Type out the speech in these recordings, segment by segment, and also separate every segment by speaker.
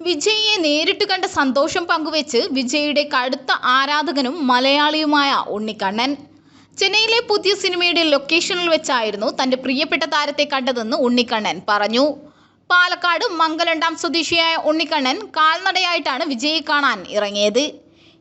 Speaker 1: വിജയിയെ നേരിട്ട് കണ്ട സന്തോഷം പങ്കുവെച്ച് വിജയിയുടെ കടുത്ത ആരാധകനും മലയാളിയുമായ ഉണ്ണിക്കണ്ണൻ. ചെന്നൈയിലെ പുതിയ സിനിമയുടെ ലൊക്കേഷനിൽ വെച്ചായിരുന്നു തന്റെ പ്രിയപ്പെട്ട താരത്തെ കണ്ടതെന്ന് ഉണ്ണിക്കണ്ണൻ പറഞ്ഞു. പാലക്കാട് മംഗലണ്ടാം സ്വദേശിയായ ഉണ്ണിക്കണ്ണൻ കാൽനടയായിട്ടാണ് വിജയെ കാണാൻ ഇറങ്ങിയത്.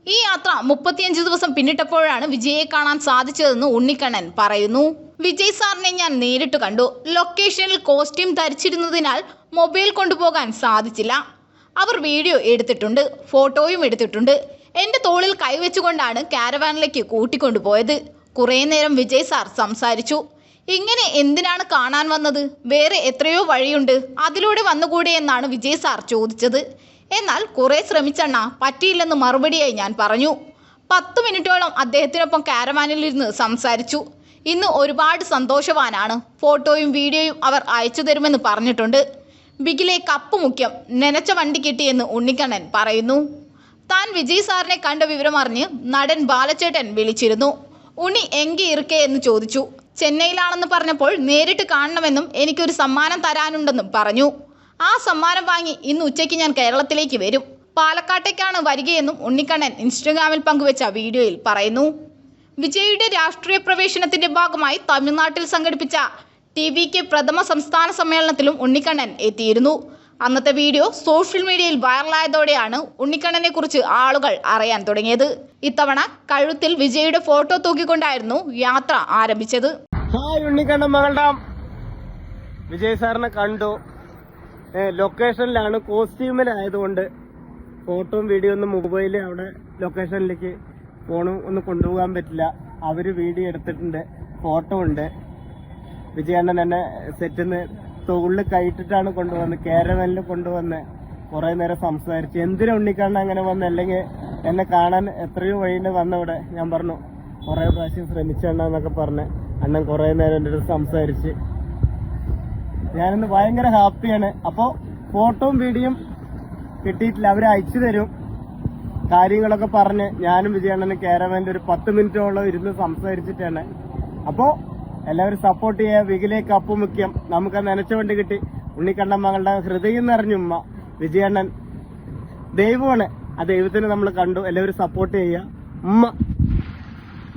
Speaker 1: ഈ യാത്ര മുപ്പത്തിയഞ്ച് ദിവസം പിന്നിട്ടപ്പോഴാണ് വിജയെ കാണാൻ സാധിച്ചതെന്ന് ഉണ്ണിക്കണ്ണൻ പറയുന്നു. വിജയ് സാറിനെ ഞാൻ നേരിട്ട് കണ്ടു. ലൊക്കേഷനിൽ കോസ്റ്റ്യൂം ധരിച്ചിരുന്നതിനാൽ മൊബൈൽ കൊണ്ടുപോകാൻ സാധിച്ചില്ല. അവർ വീഡിയോ എടുത്തിട്ടുണ്ട് ഫോട്ടോയും എടുത്തിട്ടുണ്ട്. എന്റെ തോളിൽ കൈവച്ചുകൊണ്ടാണ് കാരവാനിലേക്ക് കൂട്ടിക്കൊണ്ടുപോയത്. കുറേ നേരം വിജയ് സാർ സംസാരിച്ചു. ഇങ്ങനെ എന്തിനാണ് കാണാൻ വന്നത്? വേറെ എത്രയോ വഴിയുണ്ട്. അതിലൂടെ വന്നുകൂടെ എന്നാണ് വിജയ് സാർ ചോദിച്ചത്. എന്നാൽ കുറേ ശ്രമിച്ചണ്ണ പറ്റിയില്ലെന്ന് മറുപടിയായി ഞാൻ പറഞ്ഞു. പത്ത് മിനിറ്റോളം അദ്ദേഹത്തിനൊപ്പം കാരവാനിലിരുന്ന് സംസാരിച്ചു. ഇന്ന് ഒരുപാട് സന്തോഷവാനാണ്. ഫോട്ടോയും വീഡിയോയും അവർ അയച്ചു തരുമെന്ന് പറഞ്ഞിട്ടുണ്ട്. ബിഗിലെ കപ്പ് മുഖ്യം നനച്ച വണ്ടി കിട്ടിയെന്ന് ഉണ്ണിക്കണ്ണൻ പറയുന്നു. താൻ വിജയ് സാറിനെ കണ്ട വിവരമറിഞ്ഞ് നടൻ ബാലച്ചേട്ടൻ വിളിച്ചിരുന്നു. ഉണ്ണി എങ്കി ഇറുക്കേ എന്ന് ചോദിച്ചു. ചെന്നൈയിലാണെന്ന് പറഞ്ഞപ്പോൾ നേരിട്ട് കാണണമെന്നും എനിക്കൊരു സമ്മാനം തരാനുണ്ടെന്നും പറഞ്ഞു. ആ സമ്മാനം വാങ്ങി ഇന്ന് ഉച്ചയ്ക്ക് ഞാൻ കേരളത്തിലേക്ക് വരും. പാലക്കാട്ടേക്കാണ് വരികയെന്നും ഉണ്ണിക്കണ്ണൻ ഇൻസ്റ്റഗ്രാമിൽ പങ്കുവച്ച വീഡിയോയിൽ പറയുന്നു. വിജയുടെ രാഷ്ട്രീയ പ്രവേശനത്തിന്റെ ഭാഗമായി തമിഴ്നാട്ടിൽ സംഘടിപ്പിച്ച ടി വി കെ പ്രഥമ സംസ്ഥാന സമ്മേളനത്തിലും ഉണ്ണിക്കണ്ണൻ എത്തിയിരുന്നു. അന്നത്തെ വീഡിയോ സോഷ്യൽ മീഡിയയിൽ വൈറലായതോടെയാണ് ഉണ്ണിക്കണ്ണനെ കുറിച്ച് ആളുകൾ അറിയാൻ തുടങ്ങിയത്. ഇത്തവണ കഴുത്തിൽ വിജയുടെ ഫോട്ടോ തൂക്കിക്കൊണ്ടായിരുന്നു യാത്ര ആരംഭിച്ചത്.
Speaker 2: ഹായ് ഉണ്ണിക്കണ്ണൻ മകളുടെ വിജയ് സാറിനെ കണ്ടു. ലൊക്കേഷനിലാണ് കോസ്റ്റ്യൂമിലായതുകൊണ്ട് ഫോട്ടോയും വീഡിയോ ഒന്നും മൊബൈലിൽ അവിടെ ലൊക്കേഷനിലേക്ക് ഫോണും ഒന്നും കൊണ്ടുപോകാൻ പറ്റില്ല. അവർ വീഡിയോ എടുത്തിട്ടുണ്ട്. ഫോട്ടോ ഉണ്ട്. വിജയണ്ണൻ എന്നെ സെറ്റിന്ന് തോളിൽ കയറ്റിട്ടാണ് കൊണ്ടുവന്ന് കേരവനിൽ കൊണ്ടുവന്ന് കുറെ നേരം സംസാരിച്ചു. എന്തിനാ ഉണ്ണിക്കണ്ണൻ അങ്ങനെ വന്ന് അല്ലെങ്കിൽ എന്നെ കാണാൻ എത്രയോ വഴിയുണ്ട് വന്നവിടെ. ഞാൻ പറഞ്ഞു കുറെ പ്രാവശ്യം ശ്രമിച്ചണ്ണ എന്നൊക്കെ പറഞ്ഞ് അണ്ണൻ കുറെ നേരം എന്റെ അടുത്ത് സംസാരിച്ച്. ഞാനിന്ന് ഭയങ്കര ഹാപ്പിയാണ്. അപ്പോൾ ഫോട്ടോയും വീഡിയോയും കിട്ടിയിട്ടില്ല. അവർ അയച്ചു തരും. കാര്യങ്ങളൊക്കെ പറഞ്ഞ് ഞാനും വിജയണ്ണനും കേരവന്റെ ഒരു പത്ത് മിനിറ്റോളം ഇരുന്ന് സംസാരിച്ചിട്ടാണ്. അപ്പോൾ എല്ലാവരും സപ്പോർട്ട് ചെയ്യുക വികിലേക്ക് കപ്പ് മുഖ്യം നമുക്ക് ആ നനച്ച വണ്ടി കിട്ടി. ഉണ്ണിക്കണ്ണൻ മകളുടെ ഹൃദയം നിറഞ്ഞുമ്മ വിജയണ്ണൻ ദൈവമാണ്. ആ ദൈവത്തിന് നമ്മൾ കണ്ടു. എല്ലാവരും സപ്പോർട്ട് ചെയ്യുക. ഉമ്മ.